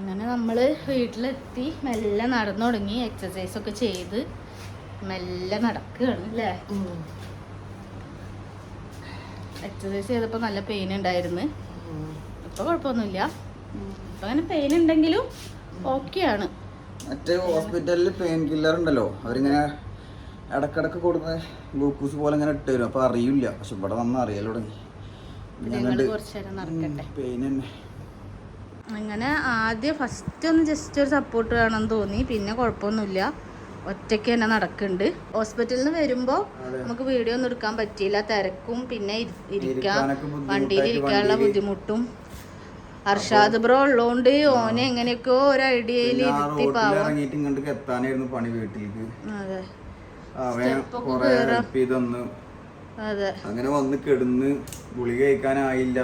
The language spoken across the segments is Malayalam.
അങ്ങനെ നമ്മൾ വീട്ടിലെത്തി മെല്ലെ നടന്നു തുടങ്ങി എക്സസൈസ് ഒക്കെ ചെയ്ത് മെല്ലെ നടക്കുകയാണ് അല്ലേ എക്സസൈസ് ചെയ്തപ്പോൾ നല്ല പെയിൻ ഉണ്ടായിരുന്നു ഇപ്പൊ കുഴപ്പമൊന്നുമില്ല ഇപ്പൊ അങ്ങനെ പെയിൻ ഉണ്ടെങ്കിലും ഓക്കെയാണ് മറ്റേ ഹോസ്പിറ്റലിൽ പെയിൻ കില്ലർ ഉണ്ടല്ലോ അവരിങ്ങനെ ഇടക്കിടക്ക് കൊടുക്കുന്ന ഗ്ലൂക്കോസ് പോലെ ഇങ്ങനെ ഇട്ട് തരും അപ്പൊ അറിയില്ല. പക്ഷെ ഇവിടെ വന്ന് അറിയാലോ തുടങ്ങി. പെയിൻ തന്നെ. അങ്ങനെ ആദ്യം ഫസ്റ്റ് ഒന്ന് ജസ്റ്റ് ഒരു സപ്പോർട്ട് വേണമെന്ന് തോന്നി. പിന്നെ കുഴപ്പമൊന്നുമില്ല. ഒറ്റയ്ക്ക് തന്നെ നടക്കുന്നുണ്ട്. ഹോസ്പിറ്റലിൽ നിന്ന് വരുമ്പോൾ നമുക്ക് വീഡിയോ ഒന്നും എടുക്കാൻ പറ്റിയില്ല. തിരക്കും പിന്നെ ഇരിക്കാം. ഇരിക്കാൻ വണ്ടിയിൽ ഇരിക്കാനുള്ള ബുദ്ധിമുട്ടും. അർഷാദ് ബ്രോ ഉള്ളതുകൊണ്ട് ഓനെ എങ്ങനെയൊക്കെയോ ഒരു ഐഡിയയിൽ ഇരുത്തി പണി വീട്ടിലേക്ക്. അതെ. അങ്ങനെ വന്ന് കിടന്ന് ഗുളിക കഴിക്കാനായില്ല.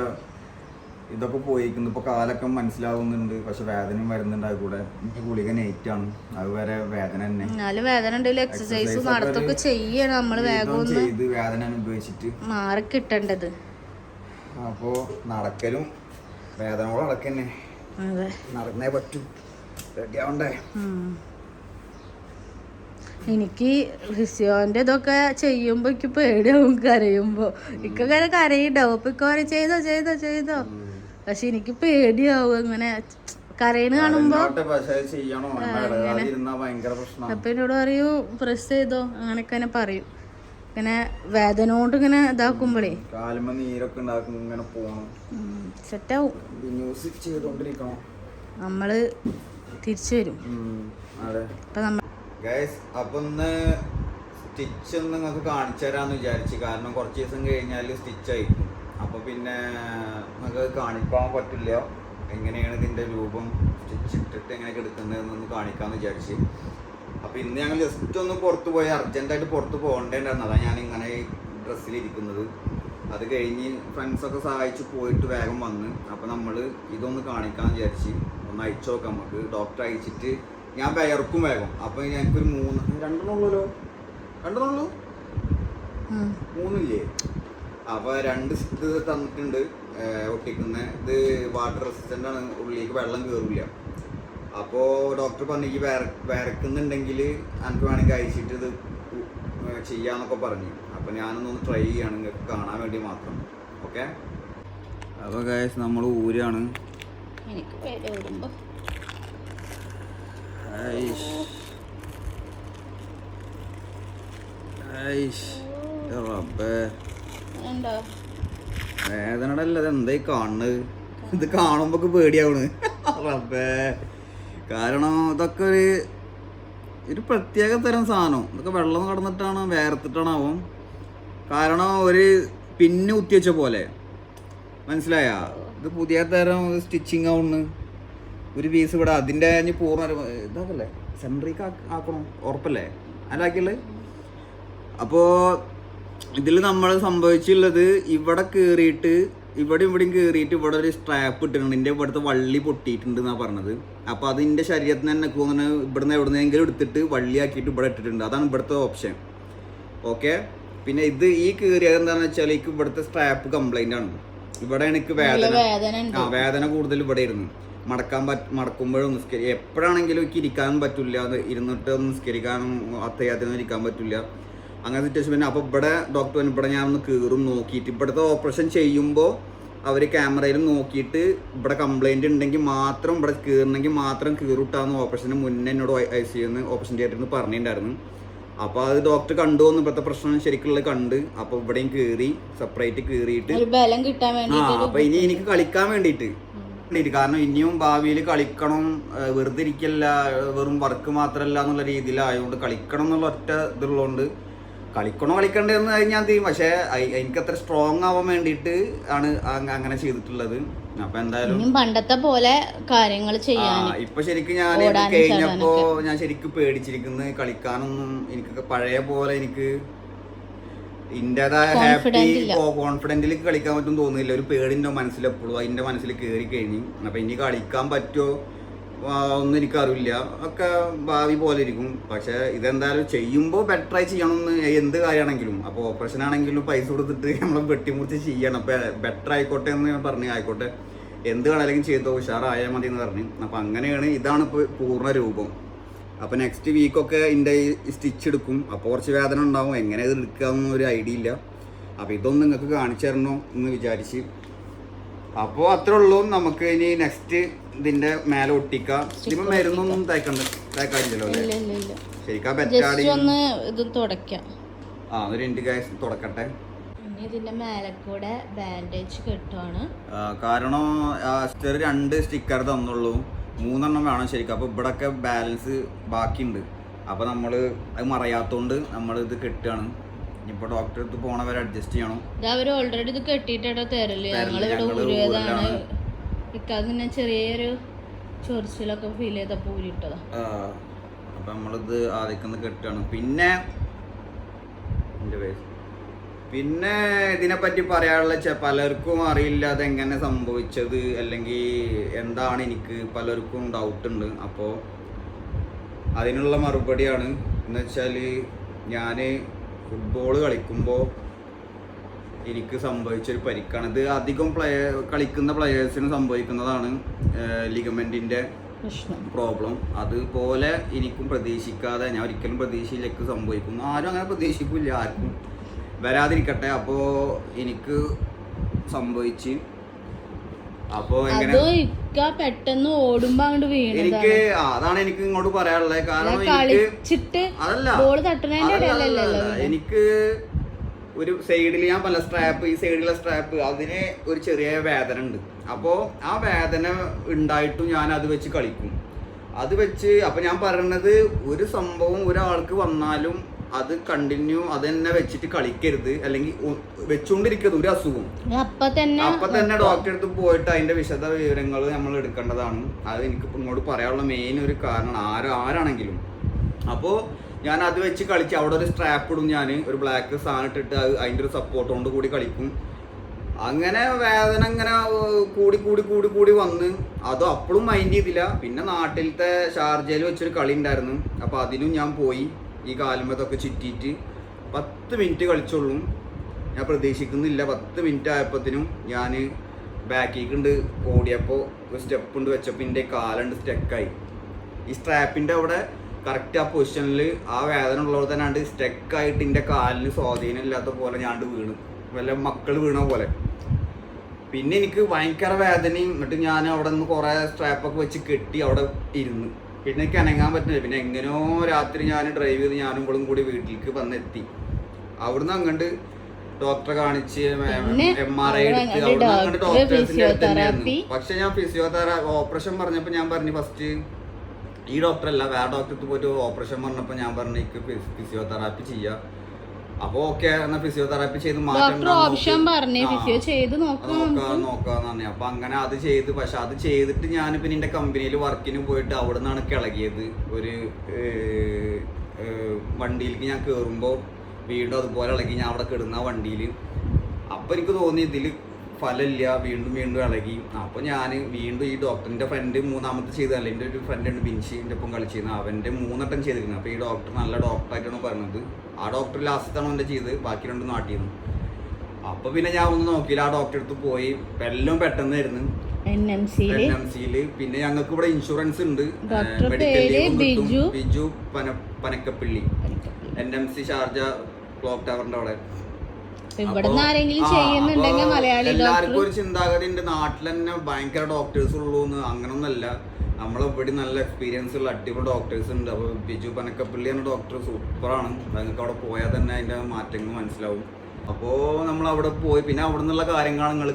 ഇതൊക്കെ പോയിരിക്കുന്നു ഇപ്പൊ കാലൊക്കെ മനസ്സിലാവുന്നുണ്ട്. പക്ഷെ വേദനയും വരുന്നുണ്ട് അത് കൂടെ. എനിക്ക് ഗുളിക നൈറ്റ് ആണ്. അത് വരെ വേദന തന്നെ. എന്നാലും വേദന ഉണ്ടെങ്കിലും എക്സസൈസ് Exercise നടത്തൊക്കെ ചെയ്യണം. നമ്മൾ വേഗം ചെയ്ത് വേദന അനുഭവിച്ചിട്ട്. മാറി കിട്ടേണ്ടത്. അപ്പോ നടക്കലും വേദനകളും അടക്കന്നെ അതെ. നടന്നേ പറ്റൂ. റെഡി ആവണ്ടേ? എനിക്ക് ഫിസിയോന്റെ ഇതൊക്കെ ചെയ്യുമ്പോ എനിക്ക് പേടിയാവും കരയുമ്പോ. ഇക്കങ്ങനെ കരയുണ്ടാവും. അപ്പൊ ഇക്ക പറയും ചെയ്തോ ചെയ്തോ ചെയ്തോ. പക്ഷെ എനിക്ക് പേടിയാവും ഇങ്ങനെ കരയണ കാണുമ്പോ. അപ്പൊ എന്നോട് പറയൂ പ്രസ് ചെയ്തോ? അങ്ങനെയൊക്കെ തന്നെ പറയും. ഇങ്ങനെ വേദന കൊണ്ട് ഇങ്ങനെ ഇതാക്കുമ്പോഴേ നീരൊക്കെ ഇങ്ങനെ സെറ്റാവും. ചെയ്തോണ്ടിരിക്കണം. നമ്മൾ തിരിച്ചു വരും. ഇപ്പൊ ഗൈസ് അപ്പൊ ഒന്ന് സ്റ്റിച്ച് ഒന്ന് നിങ്ങൾക്ക് കാണിച്ചു തരാന്ന് വിചാരിച്ചു. കാരണം കുറച്ച് ദിവസം കഴിഞ്ഞാൽ സ്റ്റിച്ച് ആയിരിക്കും. അപ്പൊ പിന്നെ നമുക്ക് കാണിക്കാൻ പറ്റില്ല. എങ്ങനെയാണ് ഇതിന്റെ രൂപം സ്റ്റിച്ചിട്ടിട്ട് എങ്ങനെയൊക്കെ എടുക്കുന്നതെന്നൊന്ന് കാണിക്കാന്ന് വിചാരിച്ച്. അപ്പോൾ ഇന്ന് ഞങ്ങൾ ജസ്റ്റ് ഒന്ന് പുറത്ത് പോയി അർജന്റായിട്ട് പുറത്ത് പോകേണ്ടതായിരുന്നു അതാണ് ഞാൻ ഇങ്ങനെ ഡ്രസ്സിലിരിക്കുന്നത്. അത് കഴിഞ്ഞ് ഫ്രണ്ട്സൊക്കെ സഹായിച്ച് പോയിട്ട് വേഗം വന്ന്. അപ്പോൾ നമ്മൾ ഇതൊന്ന് കാണിക്കാന്ന് വിചാരിച്ച് ഒന്ന് അയച്ചു നോക്കാം നമുക്ക്. ഡോക്ടർ അയച്ചിട്ട് ഞാൻ വിയർക്കും വേഗം. അപ്പൊ ഞങ്ങൾക്കൊരു മൂന്ന് രണ്ടെണ്ണുള്ളൂല്ലോ രണ്ടെണ്ണുള്ളൂ ഉം. മൂന്നില്ലേ? അപ്പൊ രണ്ട് ഇത് തന്നിട്ടുണ്ട്. ഒട്ടിക്കുന്ന ഇത് വാട്ടർ റെസിസ്റ്റന്റ് ആണ്. ഉള്ളിലേക്ക് വെള്ളം കയറില്ല അപ്പോ ഡോക്ടർ പറഞ്ഞു ഈ വിയർ വിയർക്കുന്നുണ്ടെങ്കിൽ എനിക്ക് വേണമെങ്കിൽ അയച്ചിട്ട് ഇത് ചെയ്യാന്നൊക്കെ പറഞ്ഞു. അപ്പൊ ഞാനൊന്നൊന്ന് ട്രൈ ചെയ്യാണ്. നിങ്ങൾക്ക് കാണാൻ വേണ്ടി മാത്രം. ഓക്കെ? അപ്പൊ ഗായസ് നമ്മൾ ഊരാണ്. എനിക്ക് റബ്ബേ. വേദനയുടെ അല്ല എന്തായി കാണുന്നത് ഇത് കാണുമ്പോ പേടിയാവണ്. റബ്ബേ. കാരണം ഇതൊക്കെ ഒരു ഒരു പ്രത്യേക തരം സാധനം. ഇതൊക്കെ വെള്ളം കടന്നിട്ടാണ് വേർത്തിട്ടാണാവും. കാരണം ഒരു പിന്നെ കുത്തിവെച്ച പോലെ. മനസ്സിലായ? ഇത് പുതിയ തരം സ്റ്റിച്ചിങ് ആവുന്നു. ഒരു പീസ് ഇവിടെ അതിന്റെ ഇനി പൂർണ ഇതാക്കല്ലേ? സെൻട്രിക്ക് ആക്കണം? ഉറപ്പല്ലേ? അല്ലാക്കിയല്ലേ അപ്പോൾ ഇതിൽ നമ്മൾ സംഭവിച്ചുള്ളത് ഇവിടെ കയറിയിട്ട് ഇവിടെ ഇവിടെയും കയറിയിട്ട് ഇവിടെ ഒരു സ്ട്രാപ്പ് ഇട്ടിട്ടുണ്ട്. എന്റെ ഇവിടുത്തെ വള്ളി പൊട്ടിയിട്ടുണ്ട് എന്നാണ് പറഞ്ഞത്. അപ്പോൾ അത് എന്റെ ശരീരത്തിന് തന്നെ തോന്നുന്നു ഇവിടുന്ന് എവിടുന്നെങ്കിലും എടുത്തിട്ട് വള്ളിയാക്കിയിട്ട് ഇവിടെ ഇട്ടിട്ടുണ്ട്. അതാണ് ഇവിടുത്തെ ഓപ്ഷൻ ഓക്കെ പിന്നെ ഇത് ഈ കീറിയത് എന്താണെന്ന് വെച്ചാൽ എനിക്ക് ഇവിടുത്തെ സ്ട്രാപ്പ് കംപ്ലൈന്റ് ആണ്. ഇവിടെ എനിക്ക് വേദന. ആ വേദന കൂടുതൽ ഇവിടെ ഇരുന്നു മടക്കാൻ പറ്റ മടക്കുമ്പോഴും നിസ്കരി എപ്പോഴാണെങ്കിലും എനിക്ക് ഇരിക്കാനും പറ്റില്ല. ഇരുന്നിട്ട് നിസ്കരിക്കാനും അത്തയ്യാത്തിനും ഇരിക്കാൻ പറ്റില്ല. അങ്ങനെ സിറ്റുവേഷൻ പിന്നെ അപ്പോൾ ഇവിടെ ഡോക്ടർ ഇവിടെ ഞാൻ ഒന്ന് കീറും നോക്കിയിട്ട്. ഇവിടുത്തെ ഓപ്പറേഷൻ ചെയ്യുമ്പോൾ അവർ ക്യാമറയിൽ നോക്കിയിട്ട് ഇവിടെ കംപ്ലൈന്റ് ഉണ്ടെങ്കിൽ മാത്രം ഇവിടെ കീറണമെങ്കിൽ മാത്രം കീറിട്ടാന്ന് ഓപ്പറേഷന് മുന്നേ എന്നോട് ഐ സി എന്ന് ഓപ്പറേഷൻ തിയേറ്ററിൽ പറഞ്ഞിട്ടുണ്ടായിരുന്നു. അപ്പോൾ അത് ഡോക്ടർ കണ്ടു എന്ന് ഇപ്പോഴത്തെ പ്രശ്നം ശരിക്കുള്ളത് കണ്ട്. അപ്പോൾ ഇവിടെയും കീറി സെപ്പറേറ്റ് കീറിയിട്ട്. ആ അപ്പോൾ അപ്പൊ ഇനി എനിക്ക് കളിക്കാൻ വേണ്ടിയിട്ട്. വേണ്ടിയിട്ട്. കാരണം ഇനിയും ഭാവിയിൽ കളിക്കണം വെറുതെ ഇരിക്കല്ല വെറും വർക്ക് മാത്രമല്ല എന്നുള്ള രീതിയിലായതുകൊണ്ട് കളിക്കണം എന്നുള്ള ഒറ്റ ഇതുള്ളതുകൊണ്ട് കളിക്കണോ കളിക്കണ്ടെന്ന് ഞാൻ ചെയ്യും? പക്ഷേ എനിക്ക് അത്ര സ്ട്രോങ് ആവാൻ വേണ്ടിയിട്ട് ആണ് അങ്ങനെ ചെയ്തിട്ടുള്ളത്. അപ്പൊ എന്തായാലും പണ്ടത്തെ പോലെ കാര്യങ്ങൾ ചെയ്യാൻ ഇപ്പൊ ശരിക്കും ഞാൻ കഴിഞ്ഞപ്പോ ഞാൻ ശരിക്കും പേടിച്ചിരിക്കുന്നത് കളിക്കാനൊന്നും എനിക്ക് പഴയ പോലെ എനിക്ക് ഇന്റേതായ ഹാപ്പി കോൺഫിഡന്റിൽ കളിക്കാൻ പറ്റും തോന്നുന്നില്ല. ഒരു പേടിന്റെ മനസ്സിലെപ്പോഴും അതിന്റെ മനസ്സിൽ കയറി കഴിഞ്ഞു. അപ്പൊ ഇനി കളിക്കാൻ പറ്റുമോ? ഒന്നും എനിക്കറിയില്ല. ഒക്കെ ഭാവി പോലെ ഇരിക്കും. പക്ഷെ ഇതെന്തായാലും ചെയ്യുമ്പോൾ ബെറ്ററായി ചെയ്യണമെന്ന് എന്ത് കാര്യമാണെങ്കിലും. അപ്പോൾ ഓപ്പറേഷൻ ആണെങ്കിലും പൈസ കൊടുത്തിട്ട് നമ്മൾ വെട്ടിമുറിച്ച് ചെയ്യണം. അപ്പോൾ ബെറ്റർ ആയിക്കോട്ടെ എന്ന് ഞാൻ പറഞ്ഞു ആയിക്കോട്ടെ. എന്ത് വേണമെങ്കിലും ചെയ്തോ ഉഷാറായാൽ മതി എന്ന് പറഞ്ഞു. അപ്പോൾ അങ്ങനെയാണ് ഇതാണ് ഇപ്പോൾ പൂർണ രൂപം. അപ്പോൾ നെക്സ്റ്റ് വീക്കൊക്കെ എന്റെ സ്റ്റിച്ച് എടുക്കും. അപ്പോൾ കുറച്ച് വേദന ഉണ്ടാവും. എങ്ങനെ ഇത് എടുക്കാമെന്നൊരു ഐഡിയ ഇല്ല. അപ്പോൾ ഇതൊന്നും നിങ്ങൾക്ക് കാണിച്ചു തരണോ എന്ന് വിചാരിച്ച് അപ്പോൾ അത്രേ ഉള്ളൂ നമുക്ക് ഇനി നെക്സ്റ്റ് ഇതിന്റെ മേലെ ഒട്ടിക്കാം. ഇപ്പൊ മരുന്നൊന്നും തേക്കണ്ട തേക്കാറില്ലല്ലോ അല്ലേ? ശരിക്കും ജസ്റ്റ് ഒന്ന് ഇത് തുടക്കാം ആ ഒരു രണ്ട് ഗ്യാസ് തുടക്കട്ടെ. ഇതിന്റെ മേലെ കൂടെ ബാൻഡേജ് കെട്ടുവാണ്. കാരണം സ്റ്റർ രണ്ട് സ്റ്റിക്കർ തന്നുള്ളൂ. മൂന്നെണ്ണം വേണം ശരിക്കും. അപ്പോൾ ഇവിടൊക്കെ ബാലൻസ് ബാക്കിയുണ്ട്. അപ്പോൾ നമ്മൾ അത് മറയാത്തോണ്ട് നമ്മൾ ഇത് കെട്ടുകയാണ് ഇനിയിപ്പോൾ ഡോക്ടറെ അടുത്ത് പോണവരെ അഡ്ജസ്റ്റ് ചെയ്യണം. അവർ ഓൾറെഡി ഇത് കെട്ടിട്ടാണ് തരൽ. തരൽ, ഞങ്ങൾ ഇവിടെ ഞങ്ങൾ ഊരിയതാണ്. ഊരലാണ്. ഇക്കങ്ങനെ ചെറിയൊരു ചൊറിച്ചിലൊക്കെ ഫീൽ ചെയ്തപ്പോ ഊരിട്ടതാ അപ്പം നമ്മളിത് ആദ്യം കെട്ടാണ് പിന്നെ പിന്നെ ഇതിനെപ്പറ്റി പറയാനുള്ള പലർക്കും അറിയില്ല അതെങ്ങനെ സംഭവിച്ചത് അല്ലെങ്കിൽ എന്താണ് എനിക്ക് പലർക്കും ഡൗട്ട് ഉണ്ട്. അപ്പോൾ അതിനുള്ള മറുപടിയാണ്. എന്ന് വെച്ചാൽ ഞാൻ ഫുട്ബോൾ കളിക്കുമ്പോൾ എനിക്ക് സംഭവിച്ചൊരു പരിക്കാണ്. ഇത് അധികം പ്ലെയർ കളിക്കുന്ന പ്ലെയേഴ്സിന് സംഭവിക്കുന്നതാണ് ലിഗമെന്റിന്റെ പ്രോബ്ലം അതുപോലെ എനിക്കും പ്രതീക്ഷിക്കാതെ ഞാൻ ഒരിക്കലും പ്രതീക്ഷയിലേക്ക് സംഭവിക്കുന്നു ആരും അങ്ങനെ പ്രതീക്ഷിക്കില്ല ആർക്കും. വരാതിരിക്കട്ടെ. അപ്പോൾ എനിക്ക് സംഭവിച്ച് അപ്പോൾ എങ്ങനെ? പെട്ടെന്ന് ഓടുമ്പോ അങ്ങോട്ട് എനിക്ക് അതാണ് എനിക്ക് ഇങ്ങോട്ട് പറയാനുള്ളത് കാരണം കളിച്ചിട്ട് ബോൾ തട്ടുന്നതിന്റെ എനിക്ക് ഒരു സൈഡിൽ ഞാൻ പല സ്ട്രാപ്പ് ഈ സൈഡിലെ സ്ട്രാപ്പ് അതിന് ഒരു ചെറിയ വേദന ഉണ്ട്. അപ്പോൾ ആ വേദന ഉണ്ടായിട്ടും ഞാൻ അത് വെച്ച് കളിക്കും. അത് വെച്ച് അപ്പൊ ഞാൻ പറയണത് ഒരു സംഭവം ഒരാൾക്ക് വന്നാലും അത് കണ്ടിന്യൂ അത് തന്നെ വെച്ചിട്ട് കളിക്കരുത്. അല്ലെങ്കിൽ വെച്ചോണ്ടിരിക്കരുത്. വെച്ചുകൊണ്ടിരിക്കരുത് ഒരു അസുഖം. അപ്പൊ തന്നെ ഡോക്ടറെ അടുത്ത് പോയിട്ട് അതിന്റെ വിശദ വിവരങ്ങൾ നമ്മൾ എടുക്കേണ്ടതാണ്. അത് എനിക്ക് ഇങ്ങോട്ട് പറയാനുള്ള മെയിൻ ഒരു കാരണം ആരോ ആരാണെങ്കിലും. അപ്പോ ഞാൻ അത് വെച്ച് കളിച്ച് അവിടെ ഒരു സ്ട്രാപ്പ് ഇടും ഞാൻ ഒരു ബ്ലാക്ക് സാധനം ഇട്ടിട്ട് അത് അതിന്റെ ഒരു സപ്പോർട്ടോണ്ട് കൂടി കളിക്കും. അങ്ങനെ വേദന ഇങ്ങനെ കൂടി കൂടി കൂടി കൂടി വന്ന്. അതും അപ്പോഴും മൈൻഡ് ചെയ്തില്ല. പിന്നെ നാട്ടിലത്തെ ഷാർജയിൽ വെച്ചൊരു കളി ഉണ്ടായിരുന്നു. അപ്പൊ അതിനും ഞാൻ പോയി. ഈ കാലുമ്പത്തൊക്കെ ചുറ്റിയിട്ട് പത്ത് മിനിറ്റ് കളിച്ചോളും. ഞാൻ പ്രതീക്ഷിക്കുന്നില്ല. പത്ത് മിനിറ്റ് ആയപ്പോഴത്തേനും ഞാൻ ബാക്കിക്കുണ്ട് ഓടിയപ്പോൾ ഒരു സ്റ്റെപ്പ് ഉണ്ട് വെച്ചപ്പോൾ എന്റെ കാലുണ്ട് സ്റ്റെക്കായി. ഈ സ്ട്രാപ്പിന്റെ അവിടെ കറക്റ്റ് ആ പൊസിഷനിൽ ആ വേദന ഉള്ളവർ തന്നെ ആണ്ട് സ്റ്റെക്കായിട്ട് എന്റെ കാലിന് സ്വാധീനം ഇല്ലാത്ത പോലെ ഞാണ്ട് വീണു. വല്ല മക്കൾ വീണ പോലെ. പിന്നെ എനിക്ക് ഭയങ്കര വേദനയും. എന്നിട്ട് ഞാൻ അവിടെ നിന്ന് കുറേ സ്ട്രാപ്പൊക്കെ വെച്ച് കെട്ടി അവിടെ ഇരുന്ന്. പിന്നെ എനിക്ക് അനങ്ങാൻ പറ്റുന്നില്ല പിന്നെ എങ്ങനെയോ രാത്രി ഞാൻ ഡ്രൈവ് ചെയ്ത് ഞാനും ഇവളും കൂടി വീട്ടിലേക്ക് വന്നെത്തി. അവിടുന്ന് അങ്ങോട്ട് ഡോക്ടറെ കാണിച്ച് എം ആർ ഐ എടുത്ത് അവിടുന്ന് അങ്ങോട്ട് ഡോക്ടറെ ഡോക്ടേഴ്സിന്റെ അടുത്ത് തന്നെയായിരുന്നു. പക്ഷെ ഞാൻ ഫിസിയോതെറാപ്പി ഓപ്പറേഷൻ പറഞ്ഞപ്പോൾ ഞാൻ പറഞ്ഞു ഫസ്റ്റ് ഈ ഡോക്ടർ അല്ല വേറെ ഡോക്ടർക്ക് പോയിട്ട് ഓപ്പറേഷൻ പറഞ്ഞപ്പോൾ ഞാൻ പറഞ്ഞു എനിക്ക് ഫിസിയോതെറാപ്പി ചെയ്യാം. അപ്പോൾ ഓക്കെ എന്നാ ഫിസിയോതെറാപ്പി ചെയ്ത് മാറ്റം ഡോക്ടർ ഓപ്ഷൻ പറഞ്ഞു ഫിസിയോ ചെയ്ത് നോക്കാം നോക്കാം നോക്കാന്ന് പറഞ്ഞു അപ്പൊ അങ്ങനെ അത് ചെയ്ത് പക്ഷെ അത് ചെയ്തിട്ട് ഞാൻ പിന്നെ എന്റെ കമ്പനിയിൽ വർക്കിന് പോയിട്ട് അവിടെ നിന്നാണ് കിളകിയത്. ഒരു വണ്ടിയിലേക്ക് ഞാൻ കേറുമ്പോ വീണ്ടും അതുപോലെ ഇളകി ഞാൻ അവിടെ കിടന്ന വണ്ടിയിൽ അപ്പൊ എനിക്ക് തോന്നി ഇതിൽ ഫലമില്ല. വീണ്ടും വീണ്ടും ഇളകി. അപ്പോൾ ഞാൻ വീണ്ടും ഈ ഡോക്ടറിന്റെ ഫ്രണ്ട് മൂന്നാമത്തെ ചെയ്തതല്ല? എന്റെ ഒരു ഫ്രണ്ട് ഉണ്ട് ബിൻഷി എന്റെ ഒപ്പം കളിച്ചിരുന്നു. അവന്റെ മൂന്നെട്ടം ചെയ്തിരുന്നു അപ്പോൾ ഈ ഡോക്ടർ നല്ല ഡോക്ടറായിട്ടാണ് പറഞ്ഞത്. ആ ഡോക്ടർ ലാസ്റ്റത്താണ് എന്റെ ചെയ്ത് ബാക്കി രണ്ടും നാട്ടിയിരുന്നു. അപ്പോൾ പിന്നെ ഞാൻ ഒന്ന് നോക്കിയില്ല. ആ ഡോക്ടറെ അടുത്ത് പോയി. എല്ലാം പെട്ടെന്നായിരുന്നു. എൻ എം സിയിൽ പിന്നെ ഞങ്ങൾക്ക് ഇവിടെ ഇൻഷുറൻസ് ഉണ്ട്. ബിജു. ബിജു പന Panakkappilly. N M C Sharjah clock ടവറിന്റെ അവിടെ. ഇവിടുന്ന് ആരെങ്കിലും ചെയ്യുന്നുണ്ടെങ്കിൽ മലയാളി എല്ലാവർക്കും ഒരു ചിന്താഗതി ഉണ്ട്. നാട്ടിൽ തന്നെ ഭയങ്കര ഡോക്ടേഴ്സ് ഉള്ളൂ എന്ന്. അങ്ങനൊന്നല്ല. നമ്മളെ ഇവിടെ നല്ല എക്സ്പീരിയൻസ് ഉള്ള അടിപൊളി ഡോക്ടേഴ്സ് ഉണ്ട്. അപ്പോൾ ബിജു പനക്കപ്പള്ളി എന്ന ഡോക്ടർ സൂപ്പറാണ് നിങ്ങൾക്ക് അവിടെ പോയാൽ തന്നെ അതിന്റെ മാറ്റങ്ങൾ മനസ്സിലാവും. അപ്പോൾ നമ്മൾ അവിടെ പോയി. പിന്നെ അവിടെ നിന്നുള്ള കാര്യങ്ങളാണ് നിങ്ങൾ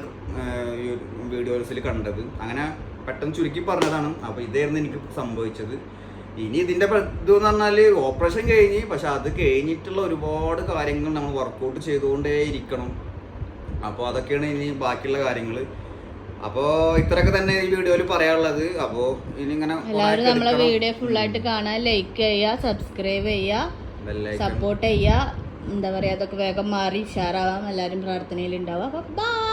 വീഡിയോസിൽ കണ്ടത്. അങ്ങനെ പെട്ടെന്ന് ചുരുക്കി പറഞ്ഞതാണ്. അപ്പോൾ ഇതായിരുന്നു എനിക്ക് സംഭവിച്ചത്. ഇനി ഇതിന്റെ പ്ര- ഇത് എന്ന് പറഞ്ഞാൽ ഓപ്പറേഷൻ കഴിഞ്ഞ് പക്ഷെ അത് കഴിഞ്ഞിട്ടുള്ള ഒരുപാട് കാര്യങ്ങൾ നമ്മൾ വർക്കൗട്ട് ചെയ്തുകൊണ്ടേ ഇരിക്കണം. അപ്പോൾ അതൊക്കെയാണ് ഇനി ബാക്കിയുള്ള കാര്യങ്ങൾ അപ്പോൾ ഇത്രയൊക്കെ തന്നെ ഈ വീഡിയോയിൽ പറയാനുള്ളത്. അപ്പോൾ ഇനി ഇങ്ങനെ എല്ലാവരും നമ്മളെ വീഡിയോ ഫുൾ ആയിട്ട് കാണാൻ ലൈക്ക് ചെയ്യുക സബ്സ്ക്രൈബ് ചെയ്യുക സപ്പോർട്ട് ചെയ്യുക. എന്താ പറയാ അതൊക്കെ വേഗം മാറി ഉഷാറാവാം. എല്ലാവരും പ്രാർത്ഥനയിൽ ഉണ്ടാവുക. അപ്പോൾ ബൈ